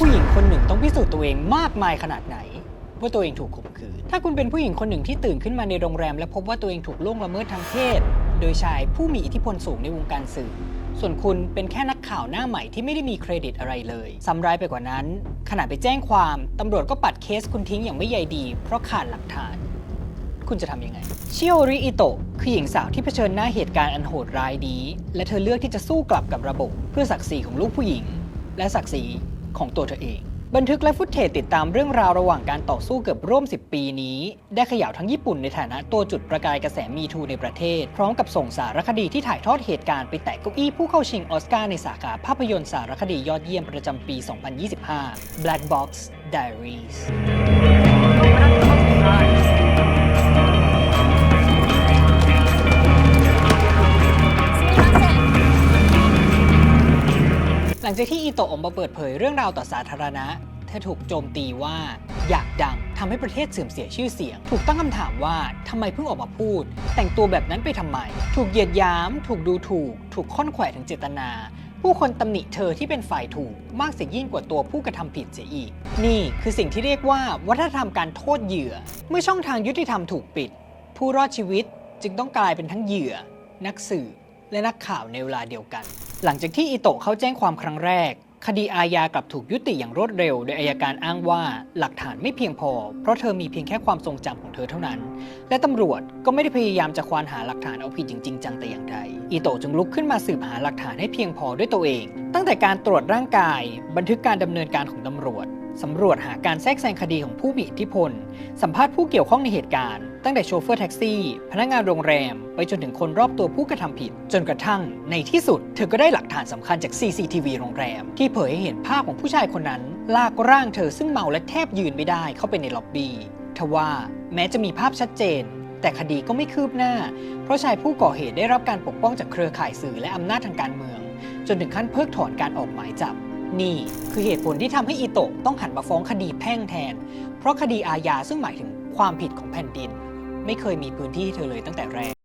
ผู้หญิงคนหนึ่งต้องพิสูจน์ตัวเองมากมายขนาดไหนว่าตัวเองถูกข่มขืน ถ้าคุณเป็นผู้หญิงคนหนึ่งที่ตื่นขึ้นมาในโรงแรม และพบว่าตัวเองถูกล่วงละเมิดทางเพศ โดยชายผู้มีอิทธิพลสูงในวงการสื่อ ส่วนคุณเป็นแค่นักข่าวหน้าใหม่ที่ไม่ได้มีเครดิตอะไรเลยซ้ำร้ายไปกว่านั้น ขณะไปแจ้งความตำรวจก็ปัดเคสคุณทิ้งอย่างไม่ใยดี เพราะขาดหลักฐาน คุณจะทำยังไงชิโอริอิโตะคือหญิงสาวที่เผชิญหน้าเหตุการณ์อันโหดร้ายนี้ และเธอเลือกที่จะสู้กลับกับระบบ เพื่อศักดิ์ศรีของลูกผู้หญิง และศักดิ์ศรี ของตัวเธอเอง บันทึกและฟุตเทจติดตามเรื่องราวระหว่างการต่อสู้เกือบร่วม 10 ปีนี้ ได้เขย่าวทั้งญี่ปุ่นในฐานะตัวจุดประกายกระแสมีทูในประเทศ พร้อมกับส่งสารคดีที่ถ่ายทอดเหตุการณ์ไปแตะเก้าอี้ผู้เข้าชิงออสการ์ในสาขาภาพยนตร์สารคดียอดเยี่ยมประจำปี 2025 Black Box Diaries หลังจากที่อีโตะออกมาเปิดเผยเรื่องราวต่อสาธารณะ เธอถูกโจมตีว่าอยากดังทำให้ประเทศเสื่อมเสียชื่อเสียง ถูกตั้งคำถามว่าทำไมเพิ่งออกมาพูด แต่งตัวแบบนั้นไปทำไม ถูกเหยียดหยาม ถูกดูถูก ถูกค่อนแขวถึงเจตนาผู้คนตำหนิเธอที่เป็นฝ่ายถูกมากเสียยิ่งกว่าตัวผู้กระทำผิดเสียอีก นี่คือสิ่งที่เรียกว่าวัฒนธรรมการโทษเหยื่อ เมื่อช่องทางยุติธรรมถูกปิด ผู้รอดชีวิตจึงต้องกลายเป็นทั้งเหยื่อ นักสืบ และนักข่าวในเวลาเดียวกัน หลังจากที่อิโตะเข้าแจ้งความครั้งแรก คดีอาญากลับถูกยุติอย่างรวดเร็ว โดยอายการอ้างว่าหลักฐานไม่เพียงพอ เพราะเธอมีเพียงแค่ความทรงจำของเธอเท่านั้น และตำรวจก็ไม่ได้พยายามจะควานหาหลักฐานเอาผิดจริงจังแต่อย่างใดอิโตะจึงลุกขึ้นมาสืบหาหลักฐานให้เพียงพอด้วยตัวเอง ตั้งแต่การตรวจร่างกาย บันทึกการดำเนินการของตำรวจ สำรวจหาการแทรกแซงคดีของผู้มีอิทธิพล สัมภาษณ์ผู้เกี่ยวข้องในเหตุการณ์ ตั้งแต่โชเฟอร์แท็กซี่ พนักงานโรงแรม ไปจนถึงคนรอบตัวผู้กระทำผิด จนกระทั่ง ในที่สุด เธอก็ได้หลักฐานสำคัญจาก CCTV โรงแรม ที่เผยให้เห็นภาพของผู้ชายคนนั้น ลากร่างเธอซึ่งเมาและแทบยืนไม่ได้เข้าไปในล็อบบี้ทว่าแม้จะมีภาพชัดเจน แต่คดีก็ไม่คืบหน้า เพราะชายผู้ก่อเหตุได้รับการปกป้องจากเครือข่ายสื่อและอำนาจทางการเมือง จนถึงขั้นเพิกถอนการออกหมายจับ นี่คือเหตุผลที่ทำให้อิโตะต้องหันมาฟ้องคดีแพ่งแทน เพราะคดีอาญาซึ่งหมายถึงความผิดของแผ่นดิน ไม่เคยมีพื้นที่ให้เธอเลยตั้งแต่แรก